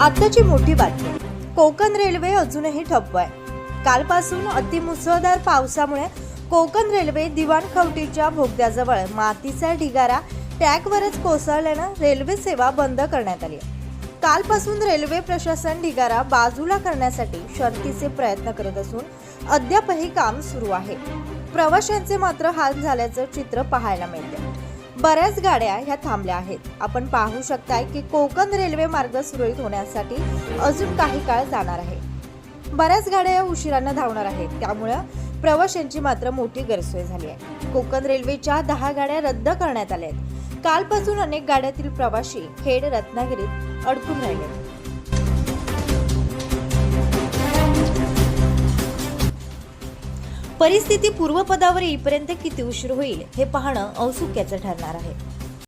आत्ताची मोठी बातमी. कोकण रेल्वे अजूनही ठप्प आहे. कालपासून अतिमुसळधार पावसामुळे कोकण रेल्वे दिवाणखवटीच्या भोगद्याजवळ मातीचा ढिगारा ट्रॅकवरच कोसळल्यानं रेल्वे सेवा बंद करण्यात आली आहे. कालपासून रेल्वे प्रशासन ढिगारा बाजूला करण्यासाठी शर्थीचे प्रयत्न करत असून अद्यापही काम सुरू आहे. प्रवाशांचे मात्र हाल झाल्याचं चित्र पाहायला मिळते बऱ्याच गाड्या ह्या थांबल्या आहेत. आपण पाहू शकताय की कोकण रेल्वे मार्ग सुरळीत होण्यासाठी अजून काही काळ जाणार आहे. बऱ्याच गाड्या या उशिरानं धावणार आहेत. त्यामुळं प्रवाशांची मात्र मोठी गैरसोय झाली आहे. कोकण रेल्वेच्या दहा गाड्या रद्द करण्यात आल्या आहेत. कालपासून अनेक गाड्यातील प्रवाशी खेड रत्नागिरीत अडकून राहिले. परिस्थिती पूर्वपदावर येईपर्यंत किती उशीर होईल हे पाहणं औत्सुक्याचं ठरणार आहे.